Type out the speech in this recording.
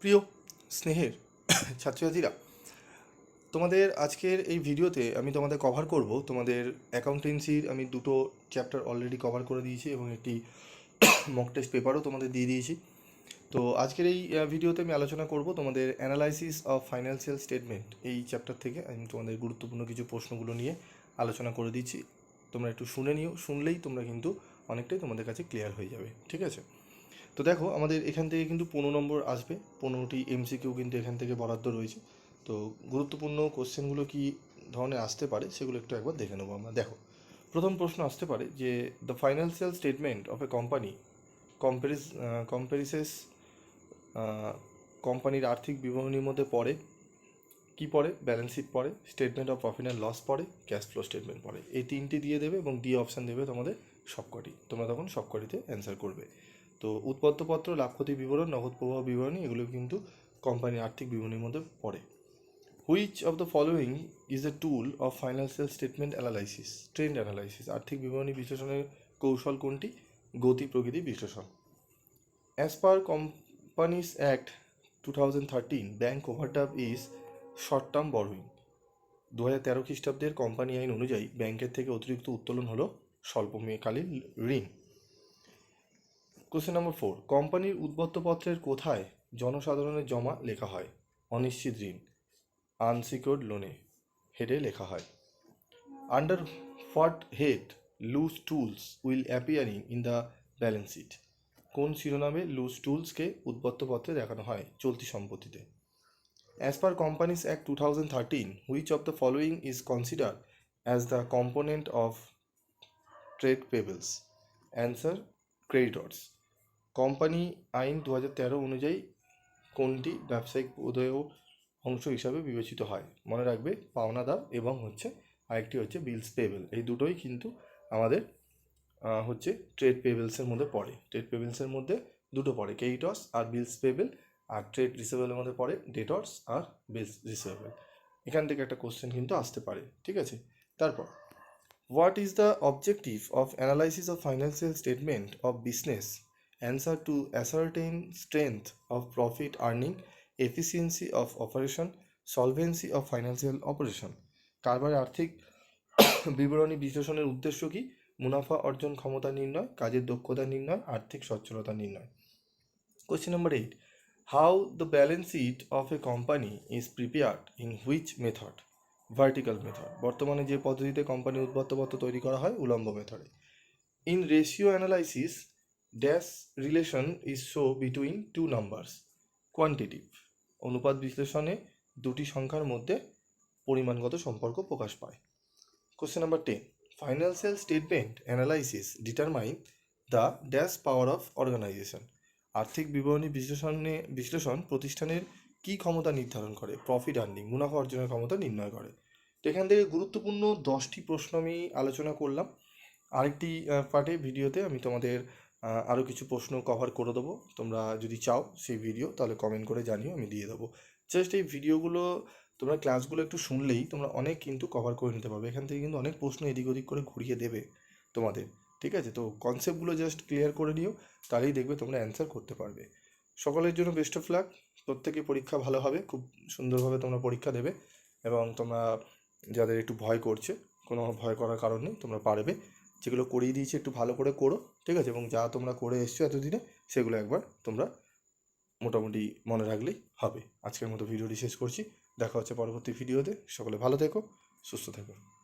প্রিয় স্নেহের ছাত্রছাত্রীরা, তোমাদের আজকের এই ভিডিওতে আমি তোমাদের কভার করব। তোমাদের অ্যাকাউন্টেন্সির আমি দুটো চ্যাপ্টার অলরেডি কভার করে দিয়েছি এবং একটি মক টেস্ট পেপারও তোমাদের দিয়ে দিয়েছি। তো আজকের এই ভিডিওতে আমি আলোচনা করব তোমাদের অ্যানালাইসিস অফ ফাইন্যান্সিয়াল স্টেটমেন্ট এই চ্যাপ্টার থেকে আমি তোমাদের গুরুত্বপূর্ণ কিছু প্রশ্নগুলো নিয়ে আলোচনা করে দিচ্ছি। তোমরা একটু শুনে নিও। শুনলেই তোমরা কিন্তু অনেকটাই তোমাদের কাছে ক্লিয়ার হয়ে যাবে। ঠিক আছে? তো দেখো, আমাদের এখান থেকে কিন্তু পনেরো নম্বর আসবে। পনেরোটি এমসিকিউ কিন্তু এখান থেকে বরাদ্দ রয়েছে। তো গুরুত্বপূর্ণ কোশ্চেনগুলো কি ধরনের আসতে পারে, সেগুলো একটু একবার দেখে নেব আমরা। দেখো, প্রথম প্রশ্ন আসতে পারে যে the financial statement of a company comprise comprises কোম্পানির আর্থিক বিবরণীর মধ্যে পড়ে, কি পড়ে? ব্যালেন্স শিট পড়ে statement of profit and loss পড়ে ক্যাশ ফ্লো স্টেটমেন্ট পড়ে। এই তিনটি দিয়ে দেবে এবং ডি অপশান দেবে তোমাদের সবকটি। তোমরা তখন সবকটিতে অ্যান্সার করবে। তো উৎপত্তপত্র লাভ ক্ষতি বিবরণ, নগদ প্রবাহ বিবরণী, এগুলো কিন্তু কোম্পানির আর্থিক বিবরণীর মধ্যে পড়ে। Which of the following is a tool of financial statement analysis trend analysis আর্থিক বিবরণী বিশ্লেষণের কৌশল কোনটি? গতি প্রকৃতি বিশ্লেষণ। As per companies act two thousand thirteen bank overdraft is short term borrowing দু হাজার তেরো খ্রিস্টাব্দের কোম্পানি আইন অনুযায়ী ব্যাংকের থেকে অতিরিক্ত উত্তোলন হলো স্বল্পমেয়াদকালীন ঋণ। কোশ্চেন নম্বর ফোর কোম্পানির উদ্বত্তপত্রের কোথায় জনসাধারণের জমা লেখা হয়? অনিশ্চিত ঋণ আনসিকিউর্ড লোনে হেডে লেখা হয়। Under what head loose tools will appearing in the balance sheet কোন শিরোনামে লুজ টুলসকে উদ্বত্তপত্রে দেখানো হয় চলতি সম্পত্তিতে? As per companies act two thousand thirteen which of the following is consider as the component of trade payables answer creditors company আইন দু হাজার তেরো অনুযায়ী কোনটি ব্যবসায়িক উদয় অংশ হিসাবে বিবেচিত হয়? মনে রাখবে পাওনাদার এবং হচ্ছে আরেকটি হচ্ছে বিলস পেবেল এই দুটোই কিন্তু আমাদের হচ্ছে ট্রেড পেবেলসের মধ্যে পড়ে। ট্রেড পেবেলসের মধ্যে দুটো পড়ে কেইটস আর বিলস পেবেল আর ট্রেড রিসেবেলের মধ্যে পড়ে ডেটর্স আর বিলস রিসেবেল এখান থেকে একটা কোশ্চেন কিন্তু আসতে পারে, ঠিক আছে? তারপর what is the objective of analysis of financial statement of business answer to ascertain strength of profit earning efficiency of operation solvency of financial operation কারবার আর্থিক বিবরণী বিশ্লেষণের উদ্দেশ্য কি? মুনাফা অর্জন ক্ষমতা নির্ণয়, কাজের দক্ষতা নির্ণয়, আর্থিক সচ্ছলতা নির্ণয়। Question number eight how the balance sheet of a company is prepared in which method vertical method বর্তমানে যে পদ্ধতিতে কোম্পানি উদ্বত্তপত্র তৈরি করা হয়, উলম্ব মেথডে in ratio analysis dash relation is show between two numbers quantitative অনুপাত বিশ্লেষণে দুটি সংখ্যার মধ্যে পরিমাণগত সম্পর্ক প্রকাশ পায়। Question number ten financial statement analysis determine the dash power of organisation আর্থিক বিবরণী বিশ্লেষণে বিশ্লেষণ প্রতিষ্ঠানের কী ক্ষমতা নির্ধারণ করে? প্রফিট আর্নিং মুনাফা অর্জনের ক্ষমতা নির্ণয় করে। তো এখান থেকে গুরুত্বপূর্ণ দশটি প্রশ্ন আমি আলোচনা করলাম। আরেকটি পার্টে ভিডিওতে আমি তোমাদের আরও কিছু প্রশ্ন কভার করে দেবো। তোমরা যদি চাও সেই ভিডিও তাহলে কমেন্ট করে জানিও, আমি দিয়ে দেবো। জাস্ট এই ভিডিওগুলো তোমরা ক্লাসগুলো একটু শুনলেই তোমরা অনেক কিন্তু কভার করে নিতে পারবে। এখান থেকে কিন্তু অনেক প্রশ্ন এদিক ওদিক করে ঘুরিয়ে দেবে তোমাদের, ঠিক আছে? তো কনসেপ্টগুলো জাস্ট ক্লিয়ার করে নিও, তাহলেই দেখবে তোমরা অ্যান্সার করতে পারবে। সকলের জন্য বেস্ট অফ লাক প্রত্যেকে পরীক্ষা ভালো হবে, খুব সুন্দরভাবে তোমরা পরীক্ষা দেবে। এবং তোমরা যাদের একটু ভয় করছে, কোনো ভয় করার কারণ নেই, তোমরা পারবে। যেগুলো করিয়ে দিয়েছি একটু ভালো করে করো, ঠিক আছে? এবং যা তোমরা করে এসছো এতদিনে, সেগুলো একবার তোমরা মোটামুটি মনে রাখলেই হবে। আজকের মতো ভিডিওটি শেষ করছি। দেখা হচ্ছে পরবর্তী ভিডিওতে। সকলে ভালো থেকো, সুস্থ থেকো।